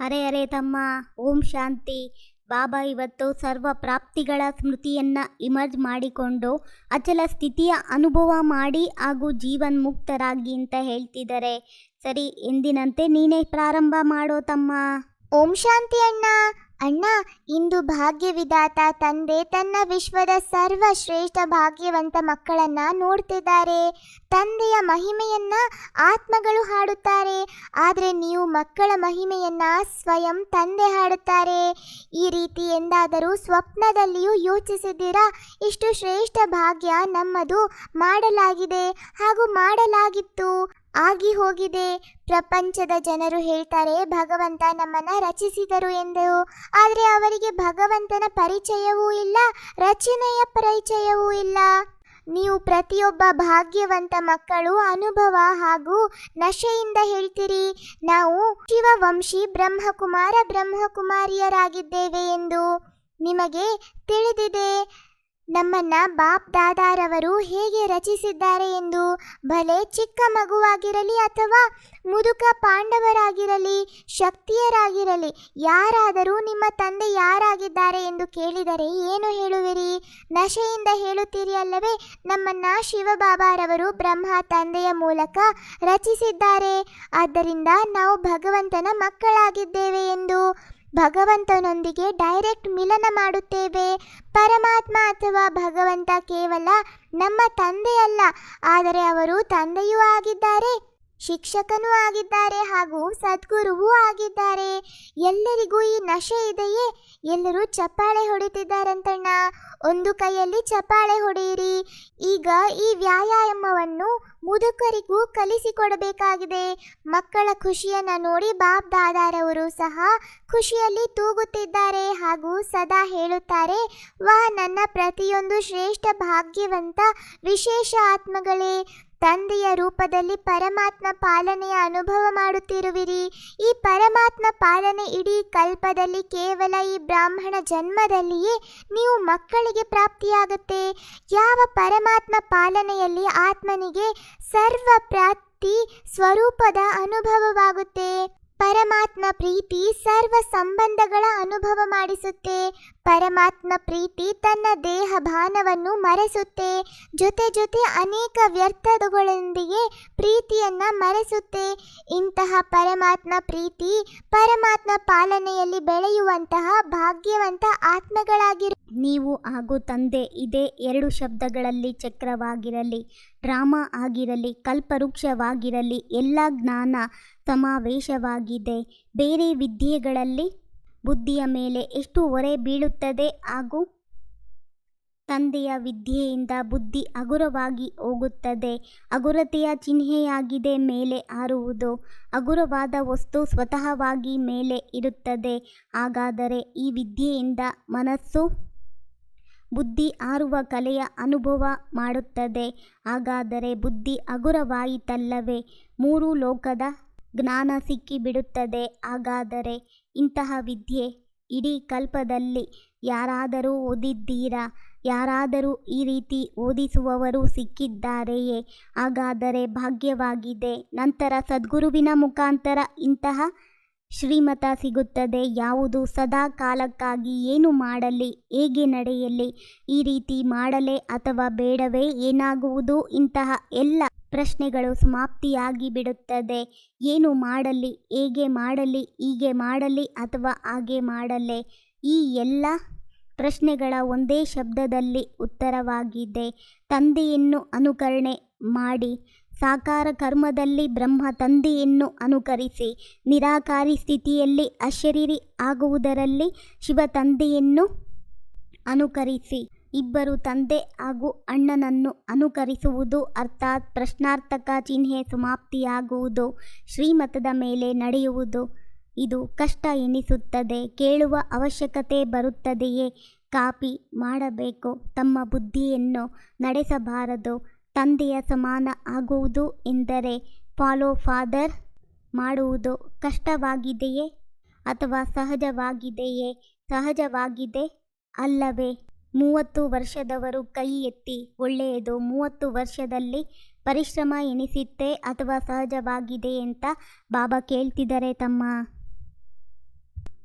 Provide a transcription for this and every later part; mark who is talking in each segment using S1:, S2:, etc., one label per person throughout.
S1: ಅರೆ ಅರೆ ತಮ್ಮ, ಓಂ ಶಾಂತಿ. ಬಾಬಾ ಇವತ್ತು ಸರ್ವ ಪ್ರಾಪ್ತಿಗಳ ಸ್ಮೃತಿಯನ್ನ ಇಮರ್ಜ್ ಮಾಡಿಕೊಂಡು ಅಚಲ ಸ್ಥಿತಿಯ ಅನುಭವ ಮಾಡಿ ಹಾಗೂ ಜೀವನ್ ಮುಕ್ತರಾಗಿ ಅಂತ ಹೇಳ್ತಿದ್ದಾರೆ. ಸರಿ, ಎಂದಿನಂತೆ ನೀನೇ ಪ್ರಾರಂಭ ಮಾಡೋ ತಮ್ಮ.
S2: ಓಂ ಶಾಂತಿ ಅಣ್ಣ. ಅಣ್ಣ, ಇಂದು ಭಾಗ್ಯವಿದಾತ ತಂದೆ ತನ್ನ ವಿಶ್ವದ ಸರ್ವಶ್ರೇಷ್ಠ ಭಾಗ್ಯವಂತ ಮಕ್ಕಳನ್ನ ನೋಡ್ತಿದ್ದಾರೆ. ತಂದೆಯ ಮಹಿಮೆಯನ್ನ ಆತ್ಮಗಳು ಹಾಡುತ್ತಾರೆ. ಆದರೆ ನೀವು ಮಕ್ಕಳ ಮಹಿಮೆಯನ್ನ ಸ್ವಯಂ ತಂದೆ ಹಾಡುತ್ತಾರೆ. ಈ ರೀತಿ ಎಂದಾದರೂ ಸ್ವಪ್ನದಲ್ಲಿಯೂ ಯೋಚಿಸಿದ್ದೀರಾ? ಇಷ್ಟು ಶ್ರೇಷ್ಠ ಭಾಗ್ಯ ನಮ್ಮದು ಮಾಡಲಾಗಿದೆ ಹಾಗೂ ಮಾಡಲಾಗಿತ್ತು. ಆಗಿ ಹೋಗಿದೆ. ಪ್ರಪಂಚದ ಜನರು ಹೇಳ್ತಾರೆ, ಭಗವಂತ ನಮ್ಮನ್ನ ರಚಿಸಿದರು ಎಂದು ಆದರೆ ಅವರಿಗೆ ಭಗವಂತನ ಪರಿಚಯವೂ ಇಲ್ಲ, ರಚನೆಯ ಪರಿಚಯವೂ ಇಲ್ಲ. ನೀವು ಪ್ರತಿಯೊಬ್ಬ ಭಾಗ್ಯವಂತ ಮಕ್ಕಳು ಅನುಭವ ಹಾಗೂ ನಶೆಯಿಂದ ಹೇಳ್ತೀರಿ. ನಾವು ಶಿವವಂಶಿ, ಬ್ರಹ್ಮಕುಮಾರ, ಬ್ರಹ್ಮಕುಮಾರಿಯರಾಗಿದ್ದೇವೆ ಎಂದು ನಿಮಗೆ ತಿಳಿದಿದೆ. ನಮ್ಮನ್ನ ಬಾಪ್ ದಾದಾರವರು ಹೇಗೆ ರಚಿಸಿದ್ದಾರೆ ಎಂದು ಭಲೆ ಚಿಕ್ಕ ಮಗುವಾಗಿರಲಿ ಅಥವಾ ಮುದುಕ ಪಾಂಡವರಾಗಿರಲಿ, ಶಕ್ತಿಯರಾಗಿರಲಿ, ಯಾರಾದರೂ ನಿಮ್ಮ ತಂದೆ ಯಾರಾಗಿದ್ದಾರೆ ಎಂದು ಕೇಳಿದರೆ ಏನು ಹೇಳುವಿರಿ? ನಶೆಯಿಂದ ಹೇಳುತ್ತೀರಿ ಅಲ್ಲವೇ? ನಮ್ಮನ್ನ ಶಿವಬಾಬಾರವರು ಬ್ರಹ್ಮ ತಂದೆಯ ಮೂಲಕ ರಚಿಸಿದ್ದಾರೆ. ಆದ್ದರಿಂದ ನಾವು ಭಗವಂತನ ಮಕ್ಕಳಾಗಿದ್ದೇವೆ ಎಂದು ಭಗವಂತನೊಂದಿಗೆ ಡೈರೆಕ್ಟ್ ಮಿಲನ ಮಾಡುತ್ತೇವೆ. ಪರಮಾತ್ಮ ಅಥವಾ ಭಗವಂತ ಕೇವಲ ನಮ್ಮ ತಂದೆಯಲ್ಲ. ಆದರೆ ಅವರು ತಂದೆಯೂ ಆಗಿದ್ದಾರೆ. ಶಿಕ್ಷಕನೂ ಆಗಿದ್ದಾರೆ ಹಾಗೂ ಸದ್ಗುರುವೂ ಆಗಿದ್ದಾರೆ. ಎಲ್ಲರಿಗೂ ಈ ನಶೆ ಇದೆಯೇ? ಎಲ್ಲರೂ ಚಪ್ಪಾಳೆ ಹೊಡಿತಿದ್ದಾರಂತಣ್ಣ. ಒಂದು ಕೈಯಲ್ಲಿ ಚಪ್ಪಾಳೆ ಹೊಡೆಯಿರಿ. ಈಗ ಈ ವ್ಯಾಯಾಮವನ್ನು ಮುದುಕರಿಗೂ ಕಲಿಸಿಕೊಡಬೇಕಾಗಿದೆ. ಮಕ್ಕಳ ಖುಷಿಯನ್ನು ನೋಡಿ ಬಾಬ್ ದಾದಾರವರು ಸಹ ಖುಷಿಯಲ್ಲಿ ತೂಗುತ್ತಿದ್ದಾರೆ ಹಾಗೂ ಸದಾ ಹೇಳುತ್ತಾರೆ ವಾ ನನ್ನ ಪ್ರತಿಯೊಂದು ಶ್ರೇಷ್ಠ ಭಾಗ್ಯವಂತ ವಿಶೇಷ ಆತ್ಮಗಳೇ. ತಂದೆಯ ರೂಪದಲ್ಲಿ ಪರಮಾತ್ಮ ಪಾಲನೆಯ ಅನುಭವ ಮಾಡುತ್ತಿರುವಿರಿ. ಈ ಪರಮಾತ್ಮ ಪಾಲನೆ ಇಡೀ ಕಲ್ಪದಲ್ಲಿ ಕೇವಲ ಈ ಬ್ರಾಹ್ಮಣ ಜನ್ಮದಲ್ಲಿಯೇ ನೀವು ಮಕ್ಕಳಿಗೆ ಪ್ರಾಪ್ತಿಯಾಗುತ್ತೆ. ಯಾವ ಪರಮಾತ್ಮ ಪಾಲನೆಯಲ್ಲಿ ಆತ್ಮನಿಗೆ ಸರ್ವ ಪ್ರಾಪ್ತಿ ಸ್ವರೂಪದ ಅನುಭವವಾಗುತ್ತೆ. ಪರಮಾತ್ಮ ಪ್ರೀತಿ ಸರ್ವ ಸಂಬಂಧಗಳ ಅನುಭವ ಮಾಡಿಸುತ್ತೆ. ಪರಮಾತ್ಮ ಪ್ರೀತಿ ತನ್ನ ದೇಹ ಭಾನವನ್ನು ಮರೆಸುತ್ತೆ. ಜೊತೆ ಜೊತೆ ಅನೇಕ ವ್ಯರ್ಥಗಳೊಂದಿಗೆ ಪ್ರೀತಿಯನ್ನ ಮರೆಸುತ್ತೆ. ಇಂತಹ ಪರಮಾತ್ಮ ಪ್ರೀತಿ ಪರಮಾತ್ಮ ಪಾಲನೆಯಲ್ಲಿ ಬೆಳೆಯುವಂತಹ ಭಾಗ್ಯವಂತ ಆತ್ಮಗಳಾಗಿರು
S1: ನೀವು ಹಾಗೂ ತಂದೆ ಇದೇ ಎರಡು ಶಬ್ದಗಳಲ್ಲಿ ಚಕ್ರವಾಗಿರಲಿ ಡ್ರಾಮಾ ಆಗಿರಲಿ, ಕಲ್ಪವೃಕ್ಷವಾಗಿರಲಿ, ಎಲ್ಲ ಜ್ಞಾನ ಸಮಾವೇಶವಾಗಿದೆ. ಬೇರೆ ವಿದ್ಯೆಗಳಲ್ಲಿ ಬುದ್ಧಿಯ ಮೇಲೆ ಎಷ್ಟು ಹೊರೆ ಬೀಳುತ್ತದೆ ಹಾಗೂ ತಂದೆಯ ವಿದ್ಯೆಯಿಂದ ಬುದ್ಧಿ ಹಗುರವಾಗಿ ಹೋಗುತ್ತದೆ. ಹಗುರತೆಯ ಚಿಹ್ನೆಯಾಗಿದೆ ಮೇಲೆ ಹಾರುವುದು. ಹಗುರವಾದ ವಸ್ತು ಸ್ವತಃವಾಗಿ ಮೇಲೆ ಇರುತ್ತದೆ. ಹಾಗಾದರೆ ಈ ವಿದ್ಯೆಯಿಂದ ಮನಸ್ಸು ಬುದ್ಧಿ ಹಾರುವ ಕಲೆಯ ಅನುಭವ ಮಾಡುತ್ತದೆ. ಹಾಗಾದರೆ ಬುದ್ಧಿ ಹಗುರವಾಯಿತಲ್ಲವೇ? ಮೂರು ಲೋಕದ ಜ್ಞಾನ ಸಿಕ್ಕಿಬಿಡುತ್ತದೆ. ಹಾಗಾದರೆ ಇಂತಹ ವಿದ್ಯೆ ಇಡೀ ಕಲ್ಪದಲ್ಲಿ ಯಾರಾದರೂ ಓದಿದ್ದೀರಾ? ಯಾರಾದರೂ ಈ ರೀತಿ ಓದಿಸುವವರು ಸಿಕ್ಕಿದ್ದಾರೆಯೇ? ಹಾಗಾದರೆ ಭಾಗ್ಯವಾಗಿದೆ. ನಂತರ ಸದ್ಗುರುವಿನ ಮುಖಾಂತರ ಇಂತಹ ಶ್ರೀಮತ ಸಿಗುತ್ತದೆ. ಯಾವುದು ಸದಾ ಕಾಲಕ್ಕಾಗಿ ಏನು ಮಾಡಲಿ, ಹೇಗೆ ನಡೆಯಲಿ, ಈ ರೀತಿ ಮಾಡಲೇ ಅಥವಾ ಬೇಡವೇ ಏನಾಗುವುದು? ಇಂತಹ ಎಲ್ಲ ಪ್ರಶ್ನೆಗಳು ಸಮಾಪ್ತಿಯಾಗಿ ಬಿಡುತ್ತದೆ. ಏನು ಮಾಡಲಿ, ಹೇಗೆ ಮಾಡಲಿ, ಹೀಗೆ ಮಾಡಲಿ ಅಥವಾ ಹಾಗೆ ಮಾಡಲೇ? ಈ ಎಲ್ಲ ಪ್ರಶ್ನೆಗಳ ಒಂದೇ ಶಬ್ದದಲ್ಲಿ ಉತ್ತರವಾಗಿದೆ. ತಂದೆಯನ್ನು ಅನುಕರಣೆ ಮಾಡಿ ಸಾಕಾರ ಕರ್ಮದಲ್ಲಿ ಬ್ರಹ್ಮ ತಂದೆಯನ್ನು ಅನುಕರಿಸಿ ನಿರಾಕಾರಿ ಸ್ಥಿತಿಯಲ್ಲಿ ಅಶರೀರಿ ಆಗುವುದರಲ್ಲಿ ಶಿವ ತಂದೆಯನ್ನು ಅನುಕರಿಸಿ ಇಬ್ಬರು ತಂದೆ ಹಾಗೂ ಅಣ್ಣನನ್ನು ಅನುಕರಿಸುವುದು ಅರ್ಥಾತ್ ಪ್ರಶ್ನಾರ್ಥಕ ಚಿಹ್ನೆ ಸಮಾಪ್ತಿಯಾಗುವುದು, ಶ್ರೀಮತದ ಮೇಲೆ ನಡೆಯುವುದು. ಇದು ಕಷ್ಟ ಎನಿಸುತ್ತದೆ, ಕೇಳುವ ಅವಶ್ಯಕತೆ ಬರುತ್ತದೆಯೇ? ಕಾಪಿ ಮಾಡಬೇಕು, ತಮ್ಮ ಬುದ್ಧಿಯನ್ನು ನಡೆಸಬಾರದು. ತಂದೆಯ ಸಮಾನ ಆಗುವುದು ಎಂದರೆ ಫಾಲೋ ಫಾದರ್ ಮಾಡುವುದು ಕಷ್ಟವಾಗಿದೆಯೇ ಅಥವಾ ಸಹಜವಾಗಿದೆಯೇ? ಸಹಜವಾಗಿದೆ ಅಲ್ಲವೇ? ಮೂವತ್ತು ವರ್ಷದವರು ಕೈ ಎತ್ತಿ ಒಳ್ಳೆಯದು, ಮೂವತ್ತು ವರ್ಷದಲ್ಲಿ ಪರಿಶ್ರಮ ಎನಿಸಿತ್ತೆ ಅಥವಾ ಸಹಜವಾಗಿದೆ ಅಂತ ಬಾಬಾ ಕೇಳ್ತಿದ್ದಾರೆ ತಮ್ಮ.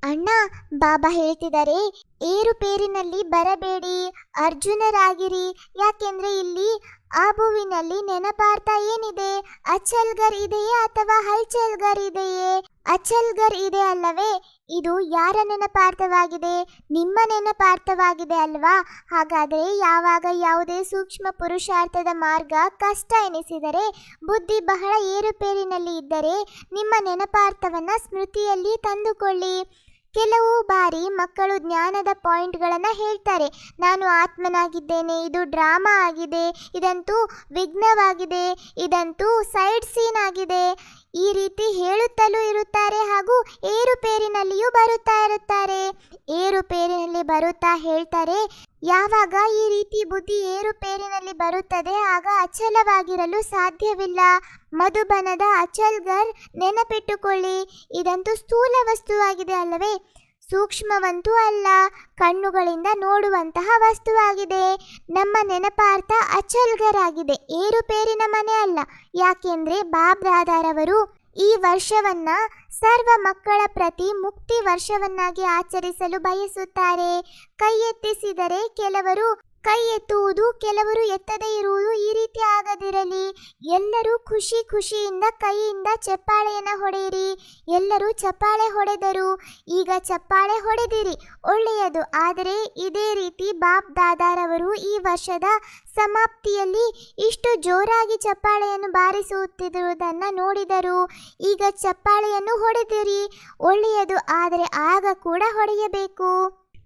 S2: ಅಣ್ಣ, ಬಾಬಾ ಹೇಳ್ತಿದ್ದಾರೆ, ಏರುಪೇರಿನಲ್ಲಿ ಬರಬೇಡಿ, ಅರ್ಜುನರಾಗಿರಿ, ಯಾಕೆಂದ್ರೆ ಇಲ್ಲಿ ಆಬುವಿನಲ್ಲಿ ನೆನಪಾರ್ಥ ಏನಿದೆ? ಅಚಲ್ಗರ್ ಇದೆಯೇ ಅಥವಾ ಹಲ್ಚಲ್ಗರ್ ಇದೆಯೇ? ಅಚಲ್ಗರ್ ಇದೆ ಅಲ್ಲವೇ? ಇದು ಯಾರ ನೆನಪಾರ್ಥವಾಗಿದೆ? ನಿಮ್ಮ ನೆನಪಾರ್ಥವಾಗಿದೆ ಅಲ್ವಾ? ಹಾಗಾದರೆ ಯಾವಾಗ ಯಾವುದೇ ಸೂಕ್ಷ್ಮ ಪುರುಷಾರ್ಥದ ಮಾರ್ಗ ಕಷ್ಟ ಎನಿಸಿದರೆ, ಬುದ್ಧಿ ಬಹಳ ಏರುಪೇರಿನಲ್ಲಿ ಇದ್ದರೆ, ನಿಮ್ಮ ನೆನಪಾರ್ಥವನ್ನು ಸ್ಮೃತಿಯಲ್ಲಿ ತಂದುಕೊಳ್ಳಿ. ಕೆಲವು ಬಾರಿ ಮಕ್ಕಳು ಜ್ಞಾನದ ಪಾಯಿಂಟ್ಗಳನ್ನು ಹೇಳ್ತಾರೆ. ನಾನು ಆತ್ಮನಾಗಿದ್ದೇನೆ, ಇದು ಡ್ರಾಮಾ ಆಗಿದೆ, ಇದಂತೂ ವಿಘ್ನವಾಗಿದೆ, ಇದಂತೂ ಸೈಡ್ ಸೀನ್ ಆಗಿದೆ. ಈ ರೀತಿ ಹೇಳುತ್ತಲೂ ಇರುತ್ತಾರೆ ಹಾಗೂ ಏರುಪೇರಿನಲ್ಲಿಯೂ ಬರುತ್ತಾ ಇರುತ್ತಾರೆ. ಏರುಪೇರಿನಲ್ಲಿ ಬರುತ್ತಾ ಹೇಳ್ತಾರೆ, ಯಾವಾಗ ಈ ರೀತಿ ಬುದ್ಧಿ ಏರುಪೇರಿನಲ್ಲಿ ಬರುತ್ತದೆ, ಆಗ ಅಚಲವಾಗಿರಲು ಸಾಧ್ಯವಿಲ್ಲ. ಮಧುಬನದ ಅಚಲ್ಗರ್, ನೆನಪಿಟ್ಟುಕೊಳ್ಳಿ, ಇದಂತೂ ಸ್ಥೂಲ ವಸ್ತುವಾಗಿದೆ ಅಲ್ಲವೇ? ಸೂಕ್ಷ್ಮವಂತೂ ಅಲ್ಲ, ಕಣ್ಣುಗಳಿಂದ ನೋಡುವಂತಹ ವಸ್ತುವಾಗಿದೆ. ನಮ್ಮ ನೆನಪಾರ್ಥ ಅಚಲ್ಗರ್ ಆಗಿದೆ ಏರುಪೇರಿನ ಮನೆ ಅಲ್ಲ. ಯಾಕೆಂದ್ರೆ ಬಾಬ್ ದಾದಾರವರು ಈ ವರ್ಷವನ್ನ ಸರ್ವ ಮಕ್ಕಳ ಪ್ರತಿ ಮುಕ್ತಿ ವರ್ಷವನ್ನಾಗಿ ಆಚರಿಸಲು ಬಯಸುತ್ತಾರೆ. ಕೈ ಎತ್ತಿಸಿದರೆ ಕೆಲವರು ಕೈ ಎತ್ತುವುದು ಕೆಲವರು ಎತ್ತದೇ ಇರುವುದು ಈ ರೀತಿ ಆಗದಿರಲಿ. ಎಲ್ಲರೂ ಖುಷಿ ಖುಷಿಯಿಂದ ಕೈಯಿಂದ ಚಪ್ಪಾಳೆಯನ್ನು ಹೊಡೆಯಿರಿ. ಎಲ್ಲರೂ ಚಪ್ಪಾಳೆ ಹೊಡೆದರು. ಈಗ ಚಪ್ಪಾಳೆ ಹೊಡೆದಿರಿ. ಒಳ್ಳೆಯದು. ಆದರೆ ಇದೇ ರೀತಿ ಬಾಬ್ ದಾದಾರವರು ಈ ವರ್ಷದ ಸಮಾಪ್ತಿಯಲ್ಲಿ ಇಷ್ಟು ಜೋರಾಗಿ ಚಪ್ಪಾಳೆಯನ್ನು ಬಾರಿಸುತ್ತಿರುವುದನ್ನು ನೋಡಿದರು. ಈಗ ಚಪ್ಪಾಳೆಯನ್ನು ಹೊಡೆದಿರಿ. ಒಳ್ಳೆಯದು. ಆದರೆ ಆಗ ಕೂಡ ಹೊಡೆಯಬೇಕು.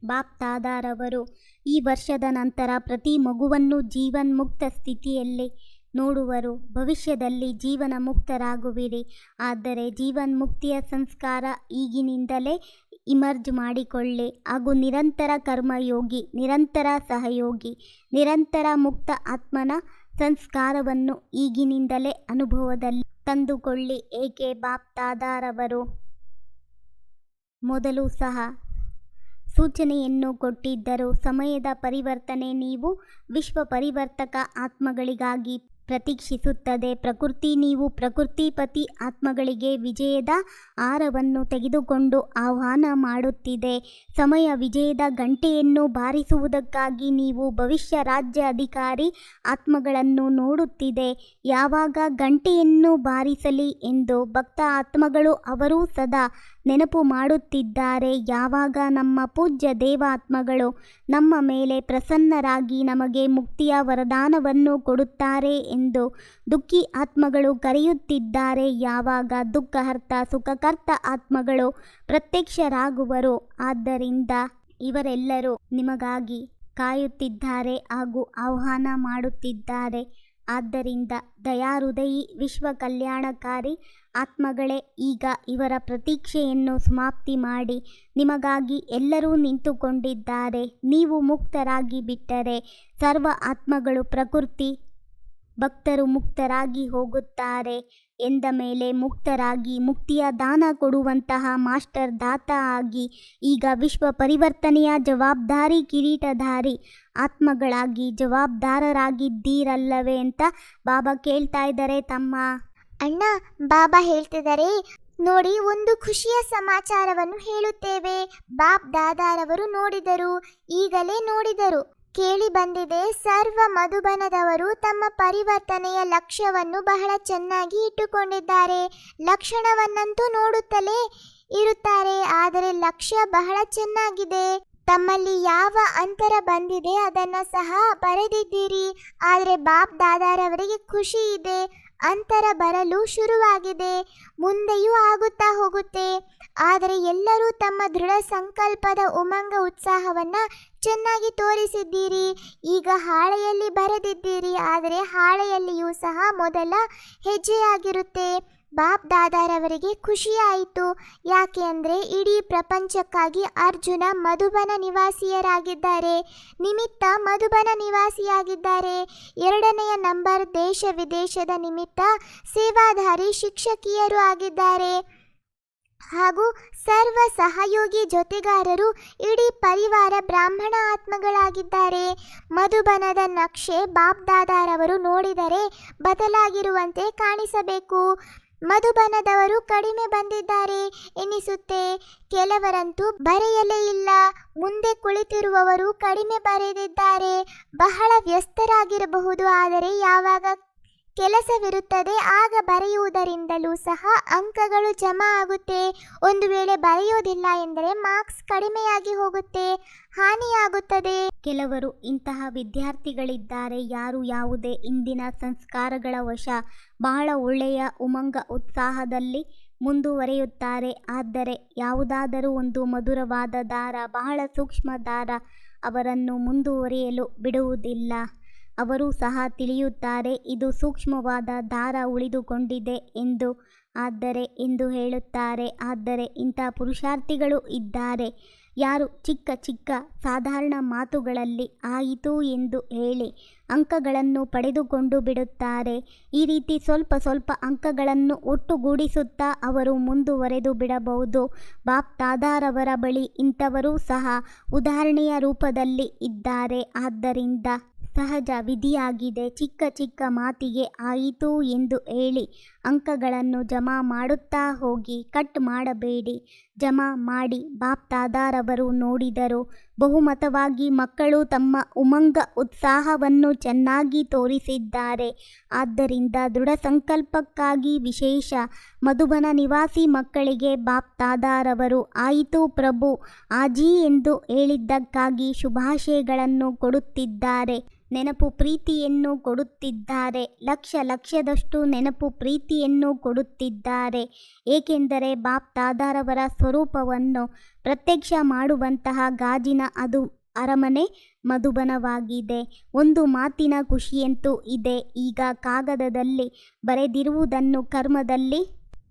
S1: ಬಾಪ್ ದಾದಾರವರು ಈ ವರ್ಷದ ನಂತರ ಪ್ರತಿ ಮಗುವನ್ನು ಜೀವನ್ಮುಕ್ತ ಸ್ಥಿತಿಯಲ್ಲಿ ನೋಡುವರು. ಭವಿಷ್ಯದಲ್ಲಿ ಜೀವನ ಮುಕ್ತರಾಗುವಿರಿ. ಆದರೆ ಜೀವನ್ಮುಕ್ತಿಯ ಸಂಸ್ಕಾರ ಈಗಿನಿಂದಲೇ ಇಮರ್ಜ್ ಮಾಡಿಕೊಳ್ಳಿ. ಹಾಗೂ ನಿರಂತರ ಕರ್ಮಯೋಗಿ, ನಿರಂತರ ಸಹಯೋಗಿ, ನಿರಂತರ ಮುಕ್ತ ಆತ್ಮನ ಸಂಸ್ಕಾರವನ್ನು ಈಗಿನಿಂದಲೇ ಅನುಭವದಲ್ಲಿ ತಂದುಕೊಳ್ಳಿ. ಏಕೆ ಬಾಪ್ತಾದಾರವರು? ಮೊದಲು ಸಹ ಸೂಚನೆಯನ್ನು ಕೊಟ್ಟಿದ್ದರು ಸಮಯದ ಪರಿವರ್ತನೆ ನೀವು ವಿಶ್ವ ಪರಿವರ್ತಕ ಆತ್ಮಗಳಿಗಾಗಿ ಪ್ರತೀಕ್ಷಿಸುತ್ತದೆ. ಪ್ರಕೃತಿ ನೀವು ಪ್ರಕೃತಿಪತಿ ಆತ್ಮಗಳಿಗೆ ವಿಜಯದ ಆರವನ್ನು ತೆಗೆದುಕೊಂಡು ಆಹ್ವಾನ ಮಾಡುತ್ತಿದೆ. ಸಮಯ ವಿಜಯದ ಗಂಟೆಯನ್ನು ಬಾರಿಸುವುದಕ್ಕಾಗಿ ನೀವು ಭವಿಷ್ಯ ರಾಜ್ಯ ಅಧಿಕಾರಿ ಆತ್ಮಗಳನ್ನು ನೋಡುತ್ತಿದೆ. ಯಾವಾಗ ಗಂಟೆಯನ್ನು ಬಾರಿಸಲಿ ಎಂದು ಭಕ್ತ ಆತ್ಮಗಳು ಅವರೂ ಸದಾ ನೆನಪು ಮಾಡುತ್ತಿದ್ದಾರೆ. ಯಾವಾಗ ನಮ್ಮ ಪೂಜ್ಯ ದೇವಾತ್ಮಗಳು ನಮ್ಮ ಮೇಲೆ ಪ್ರಸನ್ನರಾಗಿ ನಮಗೆ ಮುಕ್ತಿಯ ವರದಾನವನ್ನು ಕೊಡುತ್ತಾರೆ ಎಂದು ದುಃಖಿ ಆತ್ಮಗಳು ಕರೆಯುತ್ತಿದ್ದಾರೆ. ಯಾವಾಗ ದುಃಖಹರ್ತ, ಸುಖಕರ್ತ ಆತ್ಮಗಳು ಪ್ರತ್ಯಕ್ಷರಾಗುವರು, ಆದ್ದರಿಂದ ಇವರೆಲ್ಲರೂ ನಿಮಗಾಗಿ ಕಾಯುತ್ತಿದ್ದಾರೆ ಹಾಗೂ ಆಹ್ವಾನ ಮಾಡುತ್ತಿದ್ದಾರೆ. ಆದ್ದರಿಂದ ದಯಾಹೃದಯಿ ವಿಶ್ವ ಕಲ್ಯಾಣಕಾರಿ ಆತ್ಮಗಳೇ, ಈಗ ಇವರ ಪ್ರತೀಕ್ಷೆಯನ್ನು ಸಮಾಪ್ತಿ ಮಾಡಿ ನಿಮಗಾಗಿ ಎಲ್ಲರೂ ನಿಂತುಕೊಂಡಿದ್ದಾರೆ. ನೀವು ಮುಕ್ತರಾಗಿ ಬಿಟ್ಟರೆ ಸರ್ವ ಆತ್ಮಗಳು ಪ್ರಕೃತಿ ಭಕ್ತರು ಮುಕ್ತರಾಗಿ ಹೋಗುತ್ತಾರೆ ಎಂದ ಮೇಲೆ ಮುಕ್ತರಾಗಿ ಮುಕ್ತಿಯ ದಾನ ಕೊಡುವಂತಹ ಮಾಸ್ಟರ್ ದಾತ ಆಗಿ ಈಗ ವಿಶ್ವ ಪರಿವರ್ತನೆಯ ಜವಾಬ್ದಾರಿ ಕಿರೀಟಧಾರಿ ಆತ್ಮಗಳಾಗಿ ಜವಾಬ್ದಾರರಾಗಿದ್ದೀರಲ್ಲವೇ ಅಂತ ಬಾಬಾ ಕೇಳ್ತಾ ಇದ್ದಾರೆ ತಮ್ಮ
S2: ಅಣ್ಣ, ಬಾಬಾ ಹೇಳ್ತಿದ್ದಾರೆ. ನೋಡಿ, ಒಂದು ಖುಷಿಯ ಸಮಾಚಾರವನ್ನು ಹೇಳುತ್ತೇವೆ. ಬಾಬ್ ದಾದಾರವರು ನೋಡಿದರು. ಈಗಲೇ ನೋಡಿದರು. ಕೇಳಿ ಬಂದಿದೆ, ಸರ್ವ ಮಧುಬನದವರು ತಮ್ಮ ಪರಿವರ್ತನೆಯ ಲಕ್ಷ್ಯವನ್ನು ಬಹಳ ಚೆನ್ನಾಗಿ ಇಟ್ಟುಕೊಂಡಿದ್ದಾರೆ. ಲಕ್ಷಣವನ್ನಂತೂ ನೋಡುತ್ತಲೇ ಇರುತ್ತಾರೆ, ಆದರೆ ಲಕ್ಷ್ಯ ಬಹಳ ಚೆನ್ನಾಗಿದೆ. ತಮ್ಮಲ್ಲಿ ಯಾವ ಅಂತರ ಬಂದಿದೆ ಅದನ್ನ ಸಹ ಬರೆದಿದ್ದೀರಿ. ಆದರೆ ಬಾಬ್ ದಾದಾರವರಿಗೆ ಖುಷಿ ಇದೆ. ಅಂತರ ಬರಲು ಶುರುವಾಗಿದೆ. ಮುಂದೆಯೂ ಆಗುತ್ತಾ ಹೋಗುತ್ತೆ. ಆದರೆ ಎಲ್ಲರೂ ತಮ್ಮ ದೃಢ ಸಂಕಲ್ಪದ ಉಮಂಗ ಉತ್ಸಾಹವನ್ನು ಚೆನ್ನಾಗಿ ತೋರಿಸಿದ್ದೀರಿ. ಈಗ ಹಾಳೆಯಲ್ಲಿ ಬರೆದಿದ್ದೀರಿ. ಆದರೆ ಹಾಳೆಯಲ್ಲಿಯೂ ಸಹ ಮೊದಲ ಹೆಜ್ಜೆಯಾಗಿರುತ್ತೆ. ಬಾಬ್ ದಾದಾರವರಿಗೆ ಖುಷಿಯಾಯಿತು. ಯಾಕೆ ಅಂದರೆ ಇಡೀ ಪ್ರಪಂಚಕ್ಕಾಗಿ ಅರ್ಜುನ ಮಧುಬನ ನಿವಾಸಿಯರಾಗಿದ್ದಾರೆ. ನಿಮಿತ್ತ ಮಧುಬನ ನಿವಾಸಿಯಾಗಿದ್ದಾರೆ. ಎರಡನೆಯ ನಂಬರ್ ದೇಶ ವಿದೇಶದ ನಿಮಿತ್ತ ಸೇವಾಧಾರಿ ಶಿಕ್ಷಕಿಯರು ಆಗಿದ್ದಾರೆ. ಹಾಗೂ ಸರ್ವ ಸಹಯೋಗಿ ಜೊತೆಗಾರರು ಇಡೀ ಪರಿವಾರ ಬ್ರಾಹ್ಮಣ ಆತ್ಮಗಳಾಗಿದ್ದಾರೆ ಮಧುಬನದ ನಕ್ಷೆ ಬಾಪ್ ದಾದಾರವರು ನೋಡಿದರೆ ಬದಲಾಗಿರುವಂತೆ ಕಾಣಿಸಬೇಕು. ಮಧುಬನದವರು ಕಡಿಮೆ ಬಂದಿದ್ದಾರೆ ಎನಿಸುತ್ತೆ. ಕೆಲವರಂತೂ ಬರೆಯಲೇ ಇಲ್ಲ. ಮುಂದೆ ಕುಳಿತಿರುವವರು ಕಡಿಮೆ ಬರೆದಿದ್ದಾರೆ. ಬಹಳ ವ್ಯಸ್ತರಾಗಿರಬಹುದು, ಆದರೆ ಯಾವಾಗ ಕೆಲಸವಿರುತ್ತದೆ, ಆಗ ಬರೆಯುವುದರಿಂದಲೂ ಸಹ ಅಂಕಗಳು ಜಮಾ ಆಗುತ್ತೆ. ಒಂದು ವೇಳೆ ಬರೆಯುವುದಿಲ್ಲ ಎಂದರೆ ಮಾರ್ಕ್ಸ್ ಕಡಿಮೆಯಾಗಿ ಹೋಗುತ್ತೆ, ಹಾನಿಯಾಗುತ್ತದೆ.
S1: ಕೆಲವರು ಇಂತಹ ವಿದ್ಯಾರ್ಥಿಗಳಿದ್ದಾರೆ, ಯಾರು ಯಾವುದೇ ಇಂದಿನ ಸಂಸ್ಕಾರಗಳ ವಶ ಬಹಳ ಒಳ್ಳೆಯ ಉಮಂಗ ಉತ್ಸಾಹದಲ್ಲಿ ಮುಂದುವರೆಯುತ್ತಾರೆ. ಆದರೆ ಯಾವುದಾದರೂ ಒಂದು ಮಧುರವಾದ ದಾರ, ಬಹಳ ಸೂಕ್ಷ್ಮ ದಾರ ಅವರನ್ನು ಮುಂದುವರಿಯಲು ಬಿಡುವುದಿಲ್ಲ. ಅವರು ಸಹ ತಿಳಿಯುತ್ತಾರೆ, ಇದು ಸೂಕ್ಷ್ಮವಾದ ದಾರ ಉಳಿದುಕೊಂಡಿದೆ ಎಂದು. ಆದರೆ, ಎಂದು ಹೇಳುತ್ತಾರೆ, ಆದರೆ ಇಂಥ ಪುರುಷಾರ್ಥಿಗಳು ಇದ್ದಾರೆ. ಯಾರು ಚಿಕ್ಕ ಚಿಕ್ಕ ಸಾಧಾರಣ ಮಾತುಗಳಲ್ಲಿ ಆಯಿತು ಎಂದು ಹೇಳಿ ಅಂಕಗಳನ್ನು ಪಡೆದುಕೊಂಡು ಬಿಡುತ್ತಾರೆ. ಈ ರೀತಿ ಸ್ವಲ್ಪ ಸ್ವಲ್ಪ ಅಂಕಗಳನ್ನು ಒಟ್ಟುಗೂಡಿಸುತ್ತಾ ಅವರು ಮುಂದುವರೆದು ಬಿಡಬಹುದು. ಬಾಪ್ ತಾದಾರವರ ಬಳಿ ಇಂಥವರೂ ಸಹ ಉದಾಹರಣೆಯ ರೂಪದಲ್ಲಿ ಇದ್ದಾರೆ. ಆದ್ದರಿಂದ ಸಹಜ ವಿಧಿಯಾಗಿದೆ. ಚಿಕ್ಕ ಚಿಕ್ಕ ಮಾತಿಗೆ ಆಯಿತು ಎಂದು ಹೇಳಿ ಅಂಕಗಳನ್ನು ಜಮಾ ಮಾಡುತ್ತಾ ಹೋಗಿ, ಕಟ್ ಮಾಡಬೇಡಿ. ಜಮಾ ಮಾಡಿ ಬಾಪ್ ದಾದಾರವರು ನೋಡಿದರು. ಬಹುಮತವಾಗಿ ಮಕ್ಕಳು ತಮ್ಮ ಉಮಂಗ ಉತ್ಸಾಹವನ್ನು ಚೆನ್ನಾಗಿ ತೋರಿಸಿದ್ದಾರೆ. ಆದ್ದರಿಂದ ದೃಢ ಸಂಕಲ್ಪಕ್ಕಾಗಿ ವಿಶೇಷ ಮಧುಬನ ನಿವಾಸಿ ಮಕ್ಕಳಿಗೆ ಬಾಪ್ತಾದಾರವರು, ಆಯಿತು ಪ್ರಭು, ಆಜಿ ಎಂದು ಹೇಳಿದ್ದಕ್ಕಾಗಿ ಶುಭಾಶಯಗಳನ್ನು ಕೊಡುತ್ತಿದ್ದಾರೆ. ನೆನಪು ಪ್ರೀತಿಯನ್ನು ಕೊಡುತ್ತಿದ್ದಾರೆ. ಲಕ್ಷ ಲಕ್ಷದಷ್ಟು ನೆನಪು ಪ್ರೀತಿಯನ್ನು ಕೊಡುತ್ತಿದ್ದಾರೆ. ಏಕೆಂದರೆ ಬಾಪ್ ದಾದಾರವರ ಸ್ವರೂಪವನ್ನು ಪ್ರತ್ಯಕ್ಷ ಮಾಡುವಂತಹ ಗಾಜಿನ ಅದು ಅರಮನೆ ಮಧುಬನವಾಗಿದೆ. ಒಂದು ಮಾತಿನ ಖುಷಿಯಂತೂ ಇದೆ. ಈಗ ಕಾಗದದಲ್ಲಿ ಬರೆದಿರುವುದನ್ನು ಕರ್ಮದಲ್ಲಿ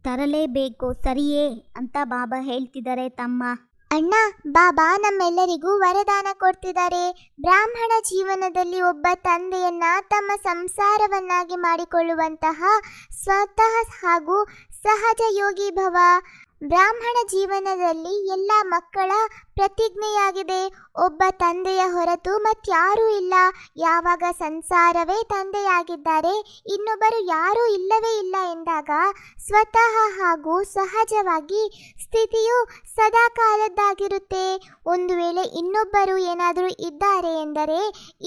S1: ತರಲೇಬೇಕು. ಸರಿಯೇ ಅಂತ ಬಾಬಾ ಹೇಳ್ತಿದ್ದಾರೆ ತಮ್ಮ
S2: ಅಣ್ಣ, ಬಾಬಾ ನಮ್ಮೆಲ್ಲರಿಗೂ ವರದಾನ ಕೊಡ್ತಿದ್ದಾರೆ. ಬ್ರಾಹ್ಮಣ ಜೀವನದಲ್ಲಿ ಒಬ್ಬ ತಂದೆಯನ್ನ ತಮ್ಮ ಸಂಸಾರವನ್ನಾಗಿ ಮಾಡಿಕೊಳ್ಳುವಂತಹ ಸ್ವತಃ ಹಾಗೂ ಸಹಜ ಯೋಗಿ ಭವ. ಬ್ರಾಹ್ಮಣ ಜೀವನದಲ್ಲಿ ಎಲ್ಲ ಮಕ್ಕಳ ಪ್ರತಿಜ್ಞೆಯಾಗಿದೆ. ಒಬ್ಬ ತಂದೆಯ ಹೊರತು ಮತ್ಯಾರೂ ಇಲ್ಲ. ಯಾವಾಗ ಸಂಸಾರವೇ ತಂದೆಯಾಗಿದ್ದಾರೆ, ಇನ್ನೊಬ್ಬರು ಯಾರೂ ಇಲ್ಲವೇ ಇಲ್ಲ ಎಂದಾಗ ಸ್ವತಃ ಹಾಗೂ ಸಹಜವಾಗಿ ಸ್ಥಿತಿಯು ಸದಾ ಕಾಲದ್ದಾಗಿರುತ್ತೆ ಒಂದು ವೇಳೆ ಇನ್ನೊಬ್ಬರು ಏನಾದರೂ ಇದ್ದಾರೆ ಎಂದರೆ,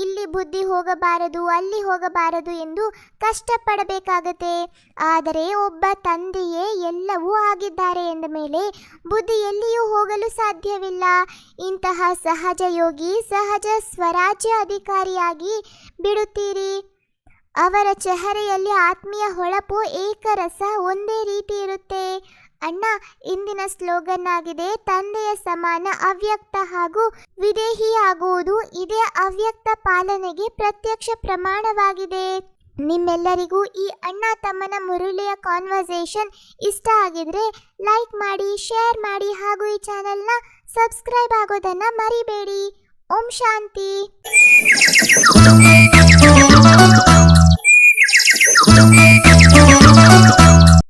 S2: ಇಲ್ಲಿ ಬುದ್ಧಿ ಹೋಗಬಾರದು, ಅಲ್ಲಿ ಹೋಗಬಾರದು ಎಂದು ಕಷ್ಟಪಡಬೇಕಾಗತ್ತೆ. ಆದರೆ ಒಬ್ಬ ತಂದೆಯೇ ಎಲ್ಲವೂ ಆಗಿದ್ದಾರೆ ಎಂದ ಮೇಲೆ ಬುದ್ಧಿ ಎಲ್ಲಿಯೂ ಹೋಗಲು ಸಾಧ್ಯವಿಲ್ಲ. ಇಂತಹ ಸಹಜ ಯೋಗಿ, ಸಹಜ ಸ್ವರಾಜ್ಯ ಅಧಿಕಾರಿಯಾಗಿ ಬಿಡುತ್ತೀರಿ. ಅವರ ಚೆಹರೆಯಲ್ಲಿ ಆತ್ಮೀಯ ಹೊಳಪು ಏಕರಸ ಒಂದೇ ರೀತಿ ಇರುತ್ತೆ. ಅಣ್ಣ, ಇಂದಿನ ಸ್ಲೋಗನ್ ಆಗಿದೆ ತಂದೆಯ ಸಮಾನ ಅವ್ಯಕ್ತ ಹಾಗೂ ವಿದೇಹಿಯಾಗುವುದು ಇದೇ ಅವ್ಯಕ್ತ ಪಾಲನೆಗೆ ಪ್ರತ್ಯಕ್ಷ ಪ್ರಮಾಣವಾಗಿದೆ. ನಿಮ್ಮೆಲ್ಲರಿಗೂ ಈ ಅಣ್ಣ ತಮ್ಮನ ಮುರುಳಿಯ ಕಾನ್ವರ್ಸೇಷನ್ ಇಷ್ಟ ಆಗಿದ್ರೆ ಲೈಕ್ ಮಾಡಿ ಶೇರ್ ಮಾಡಿ ಹಾಗೂ ಈ ಚಾನೆಲ್ನ ಸಬ್ಸ್ಕ್ರೈಬ್ ಆಗೋದನ್ನ ಮರಿಬೇಡಿ. ಓಂ ಶಾಂತಿ.